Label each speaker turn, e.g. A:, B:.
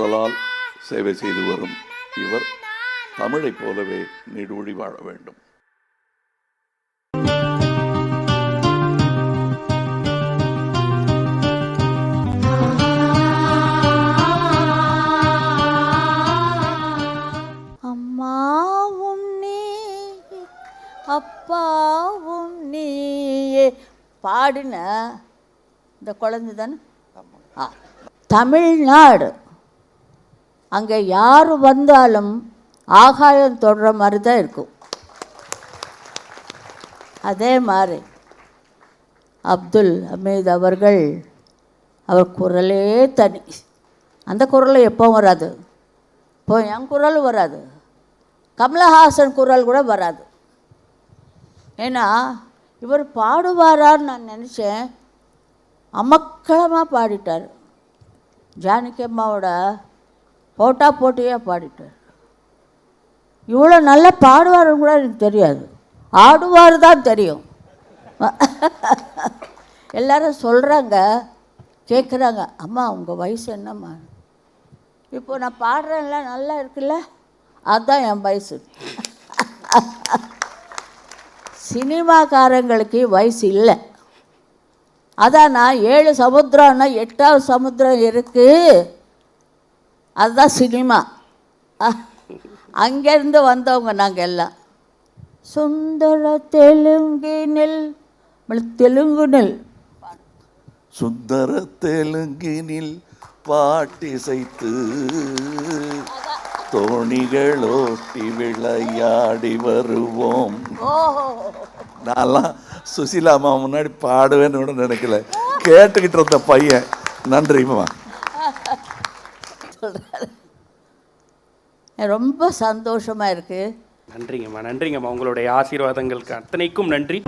A: குரலால் சேவை செய்து வரும் இவர் தமிழைப் போலவே நீடூழி வாழ வேண்டும்.
B: அம்மாவும் நீ அப்பாவும் நீயே. பாடின? இந்த குழந்தை தானே ஆ தமிழ்நாடு. அங்கே யார் வந்தாலும் ஆகாயம் தொடுற மாதிரி தான் இருக்கும். அதே மாதிரி அப்துல் அமீத் அவர்கள் அவர் குரலே தனி. அந்த குரல் எப்போ வராது. இப்போ என் குரல் வராது. கமலஹாசன் குரல் கூட வராது. ஏன்னா இவர் பாடுவாரான்னு நான் நினச்சேன். அமக்களமாக பாடிட்டார். ஜானகி அம்மாவோட போட்டா போட்டியாக பாடிட்டார். இவ்வளோ நல்லா பாடுவார்னு கூட எனக்கு தெரியாது. ஆடுவார் தான் தெரியும். எல்லாரும் சொல்கிறாங்க கேட்குறாங்க அம்மா உங்கள் வயசு என்னம்மா? இப்போ நான் பாடுறேன்ல நல்லா இருக்குல்ல? அதுதான் என் வயசு. சினிமாக்காரங்களுக்கு வயசு இல்லை. அதான் நான் ஏழு சமுத்திரம்னா எட்டாவது சமுத்திரம் இருக்குது அதுதான் சினிமா. அங்கேருந்து வந்தவங்க நாங்கள் எல்லாம். சுந்தர தெலுங்கினில் தெலுங்குனில்
A: சுந்தர தெலுங்கினில் பாட்டிசைத்து தோணிகளோட்டி விளையாடி வருவோம். நான்லாம் சுசீலா அம்மா முன்னாடி பாடுவேன்னு கூட நினைக்கல. கேட்டுக்கிட்டு இருந்த பையன். நன்றிம்மா
B: சொல்கிறாரு ரொம்ப சந்தோஷமாக இருக்குது
C: நன்றிங்கம்மா நன்றிங்கம்மா. உங்களுடைய ஆசீர்வாதங்களுக்கு அத்தனைக்கும் நன்றி.